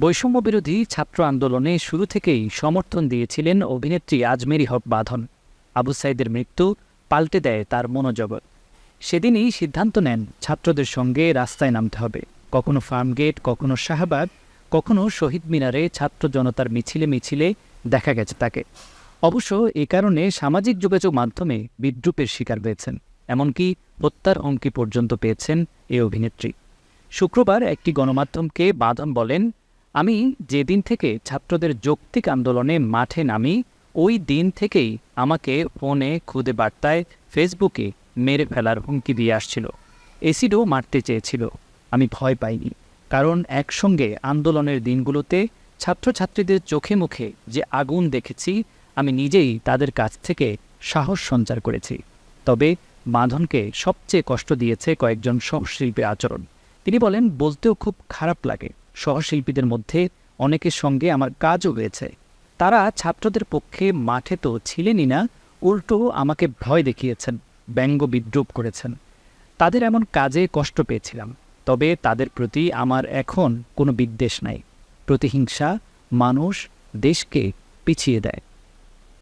বৈষম্য বিরোধী ছাত্র আন্দোলনে শুরু থেকেই সমর্থন দিয়েছিলেন অভিনেত্রী আজমেরি হক বাঁধন। আবু সাইদের মৃত্যু পাল্টে দেয় তার মনোজগৎ। সেদিনই সিদ্ধান্ত নেন ছাত্রদের সঙ্গে রাস্তায় নামতে হবে। কখনো ফার্মগেট, কখনো শাহবাগ, কখনো শহীদ মিনারে ছাত্র জনতার মিছিলে মিছিলে দেখা গেছে তাকে। অবশ্য এ কারণে সামাজিক যোগাযোগ মাধ্যমে বিদ্রুপের শিকার হয়েছেন। এমনকি হত্যার হুমকি পর্যন্ত পেয়েছেন এ অভিনেত্রী। শুক্রবার একটি গণমাধ্যমকে বাদন বলেন, আমি যেদিন থেকে ছাত্রদের যৌক্তিক আন্দোলনে মাঠে নামি, ওই দিন থেকেই আমাকে ফোনে খুদে বার্তায় ফেসবুকে মেরে ফেলার হুমকি দিয়ে আসছিল। এসিডও মারতে চেয়েছিল। আমি ভয় পাইনি। কারণ একসঙ্গে আন্দোলনের দিনগুলোতে ছাত্রছাত্রীদের চোখে মুখে যে আগুন দেখেছি, আমি নিজেই তাদের কাছ থেকে সাহস সঞ্চার করেছি। তবে বাঁধনকে সবচেয়ে কষ্ট দিয়েছে কয়েকজন সহশিল্পীর আচরণ। তিনি বলেন, বলতেও খুব খারাপ লাগে। সহশিল্পীদের মধ্যে অনেকের সঙ্গে আমার কাজও হয়েছে। তারা ছাত্রদের পক্ষে মাঠে তো ছিলেনই না, উল্টো আমাকে ভয় দেখিয়েছেন, ব্যঙ্গ বিদ্রুপ করেছেন। তাদের এমন কাজে কষ্ট পেয়েছিলাম, তবে তাদের প্রতি আমার এখন কোনো বিদ্বেষ নাই। প্রতিহিংসা মানুষ দেশকে পিছিয়ে দেয়।